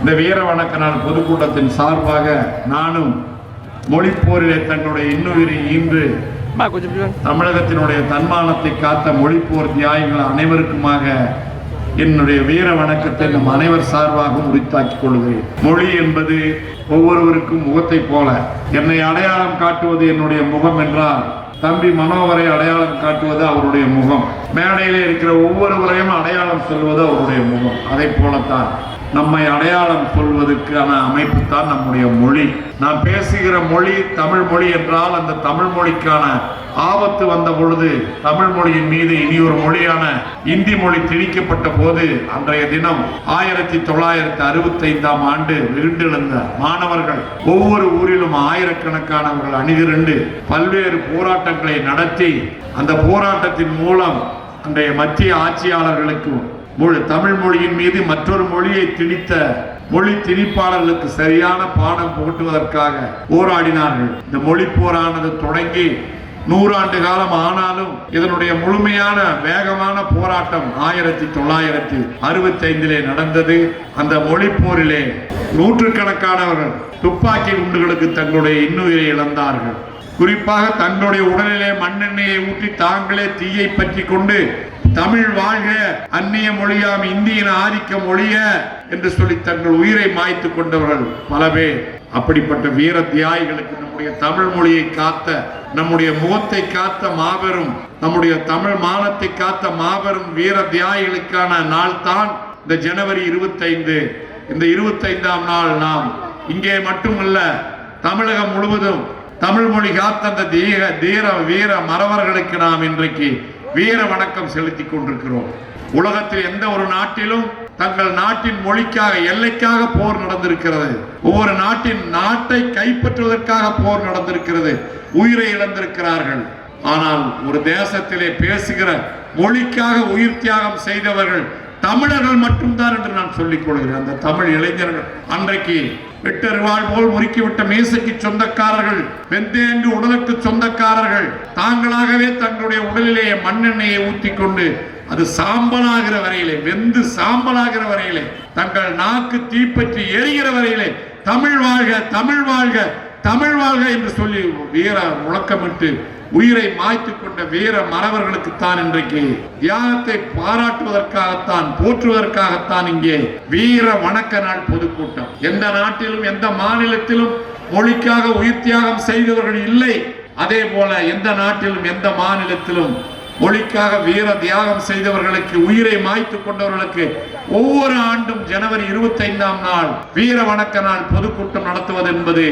இந்த வீர வணக்க நாள் பொதுக்கூட்டத்தின் சார்பாக நானும் மொழிப்போரிலே தங்களுடைய இன்னுயிரை ஈன்று தமிழகத்தினுடைய தன்மானத்தை காத்த மொழிப்போர் தியாகிகள் அனைவருக்குமாக என்னுடைய வீர வணக்கத்தை நம் அனைவர் சார்பாகவும் உரித்தாக்கிக் கொள்கிறேன். மொழி என்பது ஒவ்வொருவருக்கும் முகத்தைப் போல. என்னை அடையாளம் காட்டுவது என்னுடைய முகம் என்றால் தம்பி மனோகரை அடையாளம் காட்டுவது அவருடைய முகம். மேடையிலே இருக்கிற ஒவ்வொருவரையும் அடையாளம் சொல்வது அவருடைய முகம். அதை போலத்தான். நம்மை அடையாளம் சொல்வதற்கான அமைப்பு தான் நம்முடைய மொழி. நாம் பேசுகிற மொழி தமிழ் மொழி என்றால் அந்த தமிழ் மொழிக்கான ஆபத்து வந்த பொழுது தமிழ் மொழியின் மீது இனி ஒரு மொழியான இந்தி மொழி திணிக்கப்பட்ட போது அன்றைய தினம் ஆயிரத்தி தொள்ளாயிரத்தி அறுபத்தி ஐந்தாம் ஆண்டு விருண்டெழுந்த மாணவர்கள் ஒவ்வொரு ஊரிலும் ஆயிரக்கணக்கானவர்கள் அணிதிரண்டு பல்வேறு போராட்டங்களை நடத்தி அந்த போராட்டத்தின் மூலம் அன்றைய மத்திய ஆட்சியாளர்களுக்கு மொழி தமிழ் மொழியின் மீது மற்றொரு மொழியை திணித்த மொழி திணிப்பாளர்களுக்கு சரியான பாடம் புகட்டுவதற்காக போராடினார்கள். இந்த மொழி போரானது தொடங்கி நூறாண்டு காலம் ஆனாலும் இதனுடைய முழுமையான வேகமான போராட்டம் ஆயிரத்தி தொள்ளாயிரத்தி அறுபத்தி ஐந்திலே நடந்தது. அந்த மொழி போரிலே நூற்றுக்கணக்கானவர்கள் துப்பாக்கி குண்டுகளுக்கு தங்களுடைய இன்னுயிரை இழந்தார்கள். குறிப்பாக தங்களுடைய உடலிலே மண்ணெண்ணெயை ஊற்றி தாங்களே தீயை பற்றி கொண்டு தமிழ் வாழ்க அந்நிய மொழியாம் இந்தியன் ஆதிக்க மொழிய என்று சொல்லி தங்கள் உயிரை மாய்த்து கொண்டவர்கள் பல பேர். அப்படிப்பட்ட வீர தியாகிகளுக்கு நம்முடைய தமிழ் மொழியை காத்த நம்முடைய முகத்தை காத்த மாபெரும் நம்முடைய தமிழ் மானத்தை காத்த மாபெரும் வீர தியாகிகளுக்கான நாள் தான் இந்த ஜனவரி இருபத்தைந்து. இந்த இருபத்தைந்தாம் நாள் நாம் இங்கே மட்டுமல்ல தமிழகம் முழுவதும் தமிழ் மொழி காத்த அந்த தீர தீர வீர மறவர்களுக்கு நாம் இன்றைக்கு வீர வணக்கம் செலுத்தி கொண்டிருக்கிறோம். உலகத்தில் எந்த ஒரு நாட்டிலும் தங்கள் நாட்டின் மொழிக்காக எல்லைக்காக போர் நடந்திருக்கிறது. ஒவ்வொரு நாட்டின் நாட்டை கைப்பற்றுவதற்காக போர் நடந்திருக்கிறது. உயிரை இழந்திருக்கிறார்கள். ஆனால் ஒரு தேசத்திலே பேசுகிற மொழிக்காக உயிர் தியாகம் செய்தவர்கள் தமிழர்கள் மட்டும்தான் என்று நான் சொல்லிக் கொள்கிறேன். அந்த தமிழ் இளைஞர்கள் அன்றைக்கு வெட்டருவாள் போல் முறுக்கிவிட்ட மீசைக்கு சொந்தக்காரர்கள் வெந்தேங்கு உடலுக்கு சொந்தக்காரர்கள் தாங்களாகவே தங்களுடைய உடலிலே மண்ணெண்ணெயை ஊற்றி கொண்டு அது சாம்பலாகிற வரையிலே வெந்து சாம்பலாகிற வரையிலே தங்கள் நாக்கு தீப்பற்றி எரிகிற வரையிலே தமிழ் வாழ்க தமிழ் வாழ்க தமிழ் வாழ்க என்று சொல்லி வீர முழக்கமிட்டு உயிரை மாய்த்து கொண்ட வீர மறவர்களுக்குத்தான் இன்றைக்கு தியாகத்தை பாராட்டுவதற்காகத்தான் போற்றுவதற்காகத்தான் இங்கே வீர வணக்க நாள் பொதுக்கூட்டம். எந்த நாட்டிலும் எந்த மாநிலத்திலும் மொழிக்காக உயிர் தியாகம் செய்தவர்கள் இல்லை. அதே போல எந்த நாட்டிலும் எந்த மாநிலத்திலும் மொழிக்காக வீர தியாகம் செய்தவர்களுக்கு உயிரை மாய்த்து கொண்டவர்களுக்கு ஒவ்வொரு ஆண்டும் ஜனவரி இருபத்தி ஐந்தாம் நாள் வீர வணக்க நாள் பொதுக்கூட்டம் நடத்துவது என்பது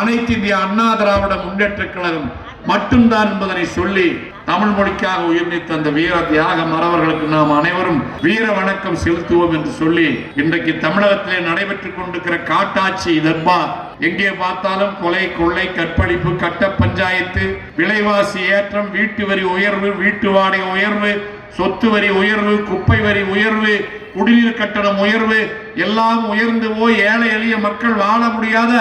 அனைத்து இந்திய அண்ணா திராவிட முன்னேற்ற கழகம் மட்டும்தான் என்பதனை சொல்லி தமிழ் மொழிக்காக உயிர் நீத்த அந்த வீர தியாக மறவர்களுக்கு நாம் அனைவரும் வீர வணக்கம் செலுத்துவோம் என்று சொல்லி இன்றைக்கு தமிழகத்திலே நடைபெற்றுக் கொண்டிருக்கிற காட்டாட்சி தர்பார் எங்கே பார்த்தாலும் கொலை கொள்ளை கற்பழிப்பு கட்ட பஞ்சாயத்து விலைவாசி ஏற்றம் வீட்டு வரி உயர்வு வீட்டு வாடகை உயர்வு சொத்து வரி உயர்வு குப்பை வரி உயர்வு குடிநீர் கட்டணம் உயர்வு எல்லாம் உயர்ந்து போய் ஏழை எளிய மக்கள் வாழ முடியாத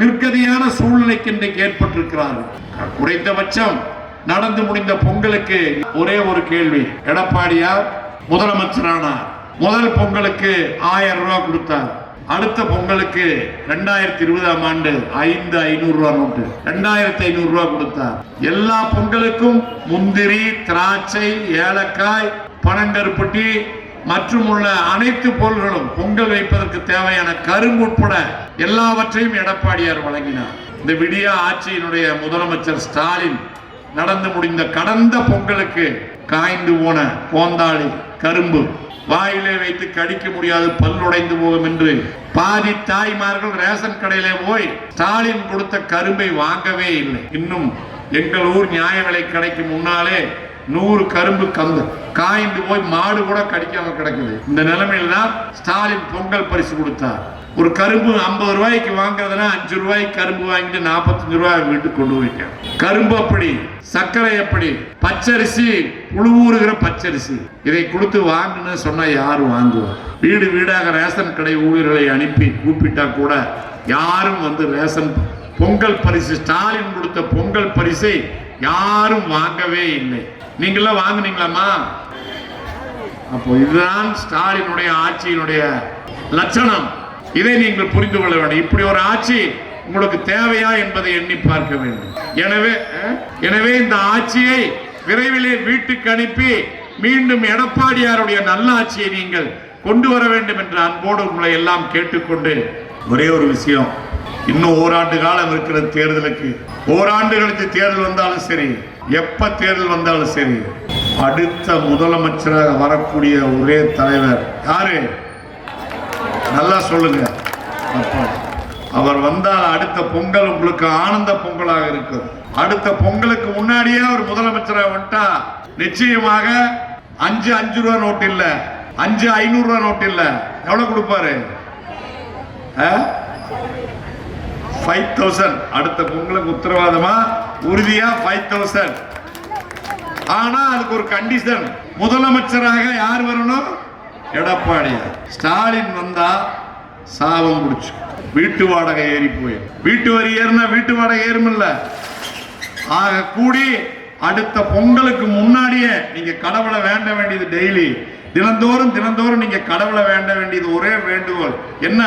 நிர்கதியான சூழ்நிலைக்கு இன்றைக்கு ஏற்பட்டிருக்கிறார்கள். குறைந்தபட்சம் நடந்து முடிந்த பொங்கலுக்கு ஒரே ஒரு கேள்வி. எடப்பாடியார் முதலமைச்சரானார். முதல் பொங்கலுக்கு ஆயிரம் ரூபாய் கொடுத்தார். அடுத்த பொங்கலுக்கு ரெண்டாயிரத்தி இருபதாம் ஆண்டு ஐந்து ஐநூறு ரூபா நோட்டு. ரெண்டாயிரத்தி ஐநூறு ரூபா கொடுத்தார். எல்லா பொங்கலுக்கும் முந்திரி திராட்சை ஏலக்காய் பனங்கருப்பட்டி மற்றும் உள்ள அனைத்து பொருள்களும் பொங்கல் வைப்பதற்கு தேவையான கரும்பு உட்பட எல்லாவற்றையும் எடப்பாடியார் வழங்கினார். இந்த விடியா ஆட்சியினுடைய முதலமைச்சர் ஸ்டாலின் நடந்து முடிந்த கடந்த பொங்கலுக்கு காய்ந்து போன கோந்தாளி கரும்பு வாயிலே வைத்து கடிக்க முடியாது பல்லுடைந்து போகும் என்று பாதி தாய்மார்கள் ரேஷன் கடையிலே போய் ஸ்டாலின் கொடுத்த கரும்பை வாங்கவே இல்லை. இன்னும் எங்கள் ஊர் நியாய விலை கடைக்கு முன்னாலே நூறு கரும்பு கந்து காய்ந்து போய் மாடு கூட கடிக்காம கிடக்குது. இந்த நிலைமையில தான் ஸ்டாலின் பொங்கல் பரிசு கொடுத்தார். ஒரு கரும்பு ஐம்பது ரூபாய்க்கு வாங்குறதுனா அஞ்சு ரூபாய்க்கு கரும்பு வாங்கிட்டு நாற்பத்தஞ்சு ரூபாய் வீட்டுக்கு கொண்டு போயிட்டேன். கரும்பு அப்படி சர்க்கரை எப்படி? பச்சரிசி புழுவூறுகிற பச்சரிசி. இதை கொடுத்து வாங்குன்னு சொன்னா யாரும் வாங்குவார் வீடு வீடாக ரேஷன் கடை ஊழியர்களை அனுப்பி கூப்பிட்டா கூட யாரும் வந்து ரேஷன் பொங்கல் பரிசு ஸ்டாலின் கொடுத்த பொங்கல் பரிசை யாரும் வாங்கவே இல்லை. நீங்களாம் வாங்கினீங்களாம்மா? அப்போ இதுதான் ஸ்டாலினுடைய ஆட்சியினுடைய லட்சணம். இதை நீங்கள் புரிந்து கொள்ள வேண்டும். இப்படி ஒரு ஆட்சி உங்களுக்கு தேவையா என்பதை எண்ணி பார்க்க வேண்டும். எனவே எனவே இந்த ஆட்சியை விரைவிலே வீட்டுக்கு அனுப்பி மீண்டும் எடப்பாடியாருடைய நல்ல ஆட்சியை நீங்கள் கொண்டு வர வேண்டும் என்ற அன்போடு உங்களை எல்லாம் கேட்டுக்கொண்டு ஒரே ஒரு விஷயம். இன்னும் ஓராண்டு காலம் இருக்கிற தேர்தலுக்கு. ஓராண்டு கழித்து தேர்தல் வந்தாலும் சரி எப்ப தேர்தல் வந்தாலும் சரி அடுத்த முதலமைச்சராக வரக்கூடிய ஒரே தலைவர் யாரு? நல்லா சொல்லுங்க. அவர் வந்தால் அடுத்த பொங்கல் உங்களுக்கு ஆனந்த பொங்கலாக இருக்கும். அடுத்த பொங்கலுக்கு முன்னாடியே அவர் முதலமைச்சராக வந்துட்டா நிச்சயமாக அஞ்சு அஞ்சு ரூபா நோட்டு இல்ல. அஞ்சு ஐநூறு ரூபா நோட்டு இல்ல. எவ்வளவு கொடுப்பாரு? ஃபைவ் தௌசண்ட் அடுத்த பொங்கலுக்கு உத்தரவாதமா? உறுதியா ஃபைவ் தௌசண்ட் ஆனா அதுக்கு ஒரு கண்டிஷன் முதலமைச்சராக யார் வரணும்? எடப்பாடியார் ஸ்டாலின் வந்தா சாபம் முடிச்சு வீட்டு வாடகை ஏறி போய். வீட்டு வரி ஏறினா வீட்டு வாடகை ஏறுமில்ல ஆக கூடி அடுத்த பொங்கலுக்கு முன்னாடியே நீங்க கடவுளை வேண்ட வேண்டியது டெய்லி தினந்தோறும் தினந்தோறும் நீங்க கடவுளை வேண்ட வேண்டியது ஒரே வேண்டுகோள். என்ன?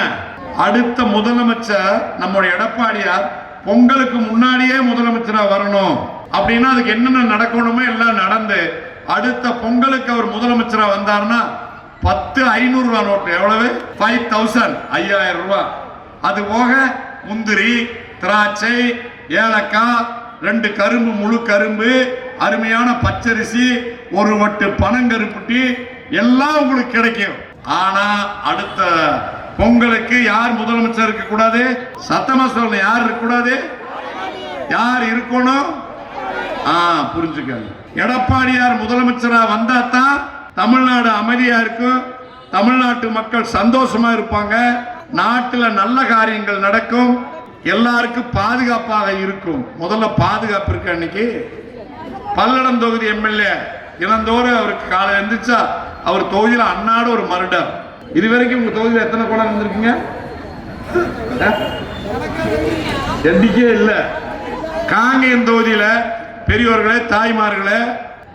அடுத்த முதலமைச்சர் நம்முடைய எடப்பாடியார் பொங்கலுக்கு முன்னாடியே முதலமைச்சராக வரணும். அப்படின்னா அதுக்கு என்னென்ன நடக்கணுமோ எல்லாம் நடந்து அடுத்த பொங்கலுக்கு அவர் முதலமைச்சராக வந்தார்னா பத்து ஐநூறு ரூபா நோட்டு. எவ்வளவு? ஃபைவ் தௌசண்ட் ஐயாயிரம் ரூபாய் அது போக முந்திரி திராட்சை ஏலக்காய் ரெண்டு கரும்பு முழு கரும்பு அருமையான பச்சரிசி ஒரு வட்டு பனங்கருப்புட்டி எல்லாம் உங்களுக்கு கிடைக்கும். ஆனா அடுத்த பொங்கலுக்கு யார் முதலமைச்சர் இருக்க கூடாது? சத்தமா சொல்ல யார் இருக்க கூடாது? யார் இருக்கணும்? ஆ புரிஞ்சுக்கங்க. எடப்பாடியார் முதலமைச்சரா வந்தா தான் தமிழ்நாடு அமைதியா இருக்கும். தமிழ்நாட்டு மக்கள் சந்தோஷமா இருப்பாங்க. நாட்டுல நல்ல காரியங்கள் நடக்கும். எல்லாருக்கும் பாதுகாப்பாக இருக்கும். முதல்ல பாதுகாப்பு இருக்கு அன்னைக்கு பல்லடம் தொகுதி எம்எல்ஏ. தினந்தோறும் அவருக்கு காலை எழுந்திரிச்சா அவர் தொகுதியில் அன்னாடு ஒரு மருடர் இது வரைக்கும் உங்க தொகுதியில் எத்தனை குளம் வந்திருக்கீங்க எண்ணிக்கே இல்லை. காங்கேயம் தொகுதியில பெரியோர்களே தாய்மார்களே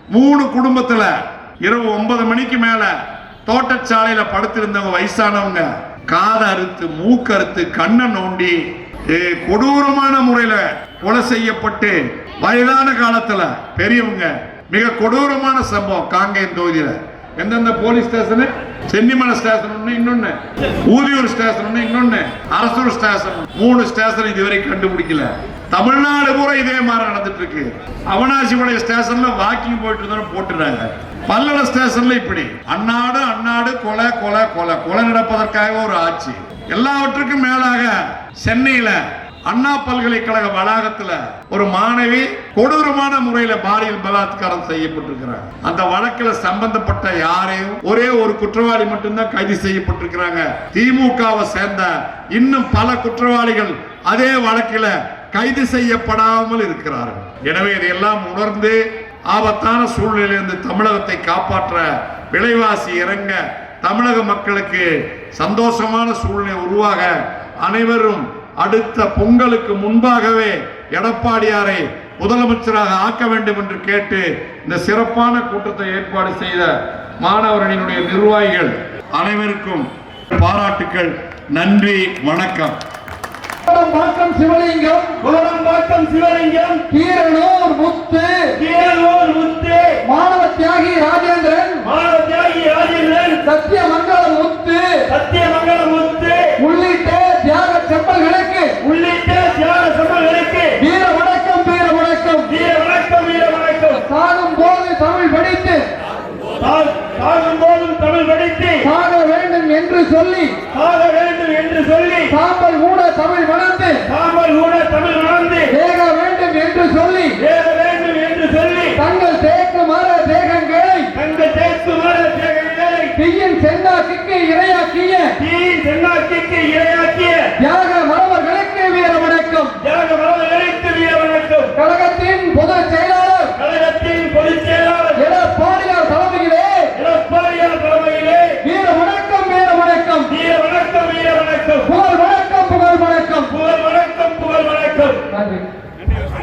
மூணு குடும்பத்துல இரவு ஒன்பது மணிக்கு மேல தோட்டச்சாலையில படுத்திருந்தவங்க வயசானவங்க காதை அறுத்து மூக்கறுத்து கண்ணை நோண்டி ஏ, கொடூரமான முறையில கொலை செய்யப்பட்டு வயதான காலத்துல பெரியவங்க மிக கொடூரமான சம்பவம் காங்கேயம் தொகுதியில. எந்தெந்த போலீஸ் ஸ்டேஷனு சென்னிமலை ஸ்டேஷன் ஒன்று இன்னொன்னு. ஊதியூர் ஸ்டேஷன் ஒன்று இன்னொன்னு. அரசூர் ஸ்டேஷன் மூணு ஸ்டேஷன் இதுவரை கண்டுபிடிக்கல. தமிழ்நாடு பூரா இதே மாதிரி நடந்துட்டு இருக்கு அவனாசிபாளைய ஸ்டேஷன்ல வாக்கிங் போயிட்டு இருந்தாலும் போட்டுறாங்க. பல்லட ஸ்டேஷன்ல இப்படி. அன்னாடு அன்னாடு கொலை கொலை கொலை கொலை நடப்பதற்காக ஒரு ஆட்சி. எல்லாவற்றுக்கும் மேலாக சென்னையில அண்ணா பல்கலைக்கழக வளாகத்துல ஒரு மாணவி கொடூரமான முறையில பாலியல் பலாத்காரம் செய்யப்பட்டிருக்கிறார். அந்த வழக்குல சம்பந்தப்பட்ட யாரையும் ஒரே ஒரு குற்றவாளி மட்டும்தான் கைது செய்யப்பட்டிருக்கிறாங்க. திமுகவை சேர்ந்த இன்னும் பல குற்றவாளிகள் அதே வழக்கில கைது செய்யப்படாமல் இருக்கிறார்கள். எனவே இதையெல்லாம் உணர்ந்து ஆபத்தான சூழ்நிலையிலிருந்து தமிழகத்தை காப்பாற்ற விலைவாசி இறங்க தமிழக மக்களுக்கு சந்தோஷமான சூழ்நிலை உருவாக அனைவரும் அடுத்த பொங்கலுக்கு முன்பாகவே எடப்பாடியாரை முதலமைச்சராக ஆக்க வேண்டும் என்று கேட்டு இந்த சிறப்பான கூட்டத்தை ஏற்பாடு செய்த மாணவரணியினுடைய நிர்வாகிகள் அனைவருக்கும் பாராட்டுக்கள் நன்றி வணக்கம். கோடம்பாக்கம் சிவலிங்கம் கோடம்பாக்கம் சிவலிங்கம் கீரனூர் முத்து கீழூர் முத்து. மாணவ தியாகி ராஜேந்திரன் மாணவ தியாகி ராஜேந்திரன் சத்தியமங்கலம் முத்து சத்தியமங்கலம் முத்து உள்ளிட்ட தியாக செப்பல்களுக்கு உள்ளிட்ட தியாக சமர்களுக்கு வீர வணக்கம் வீர வணக்கம் வீர வணக்கம் வீர வணக்கம் சாகும் போது தமிழ் படித்து சா- சாகும் போதும் தமிழ் படித்து சாக வேண்டும் என்று சொல்லி சாக வேண்டும் என்று சொல்லி சாம்பல்